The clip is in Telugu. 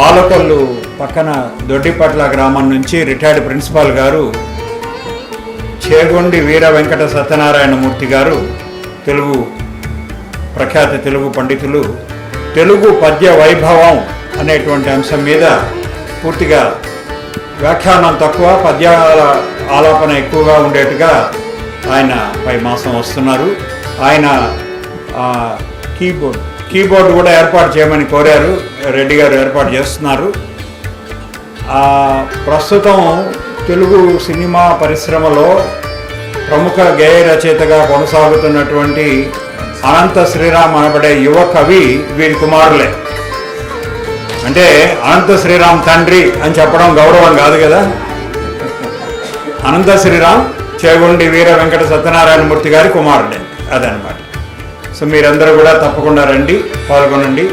పాలకొల్లు పక్కన దొడ్డిపట్ల గ్రామం నుంచి రిటైర్డ్ ప్రిన్సిపాల్ గారు చేగొండి వీర వెంకట సత్యనారాయణమూర్తి గారు తెలుగు ప్రఖ్యాత తెలుగు పండితులు తెలుగు పద్య వైభవం అనేటువంటి అంశం మీద పూర్తిగా వ్యాఖ్యానం తక్కువ పద్యాల ఆలాపన ఎక్కువగా ఉండేట్టుగా ఆయన పై మాసం వస్తున్నారు. ఆయన కీబోర్డ్ కీబోర్డ్ కూడా ఏర్పాటు చేయమని కోరారు. రెడ్డి గారు ఏర్పాటు చేస్తున్నారు. ప్రస్తుతం తెలుగు సినిమా పరిశ్రమలో ప్రముఖ గేయ రచయితగా కొనసాగుతున్నటువంటి అనంత శ్రీరామ్ అనబడే యువ కవి వీరి కుమారులే. అంటే అనంత శ్రీరామ్ తండ్రి అని చెప్పడం గౌరవం కాదు కదా? అనంత శ్రీరామ్ చేగుండి వీర వెంకట సత్యనారాయణమూర్తి గారి కుమారుడే. అదనమాట సో మీరందరూ కూడా తప్పకుండా రండి పాల్గొనండి.